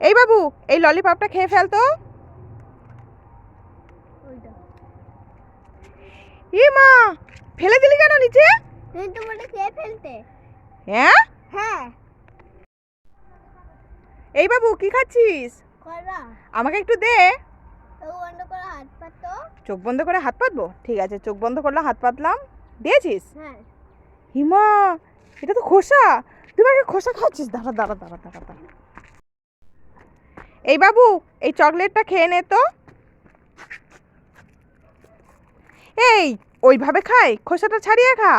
এই বাবু এই ললিপপটা খেয়ে ফেল তো। ই মা ফেলে দিলি কেন নিচে? তুমি তো বলে খেয়ে ফেলতে। হ্যাঁ? হ্যাঁ। এই বাবু কি খাচ্ছিস? করা আমাকে একটু দে। তো বন্ধ করে হাত পাতো চোখ বন্ধ করে হাত পাতবো? ঠিক আছে চোখ বন্ধ করলাম হাত পাতলাম। দিয়েছিস? হ্যাঁ। হিমা এটা তো খোসা। তুই আমাকে খোসা খাচ্ছিস দাঁড়া দাঁড়া দাঁড়া দাঁড়া দাঁড়া। এই বাবু এই চকলেটটা খেয়ে নে তো। এই ওইভাবে খাই খোসাটা ছাড়িয়ে খা।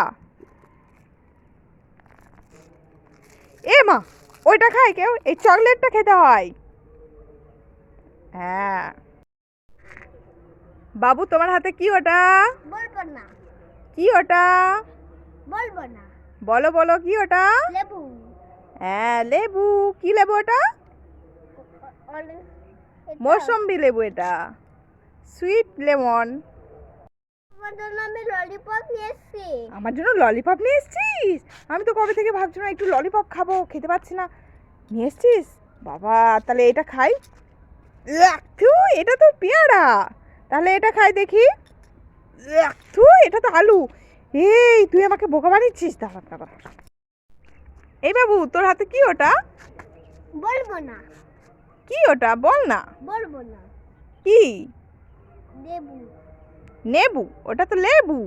এ মা ওইটা খায় কেউ? এই চকলেটটা খেতে হয়। হ্যাঁ। বাবু তোমার হাতে কি ওটা? বলব না। কি ওটা? বলব না। বলো বলো কি ওটা? লেবু। হ্যাঁ লেবু। কি লেবু ওটা? মৌসম্বি লেবু এটা। সুইট লেমন আমার জন্য ললিপপ নিয়ে এসছিস? আমি তো কবে থেকে ভাবছিলাম একটু ললিপপ খাব খেতে পাচ্ছি না। নিয়ে এসছিস? বাবা তাহলে এটা খাই। এটা তো পেয়ারা। তাহলে এটা খাই দেখি। এটা তো আলু। এই তুই আমাকে বোকা বানিয়েছিস? দাঁড়া দাঁড়া। এই বাবু তোর হাতে কি ওটা? বলব না। কি ওটা? বল না। বলব না। কি? লেবু। নেবু? ওটা তো লেবু।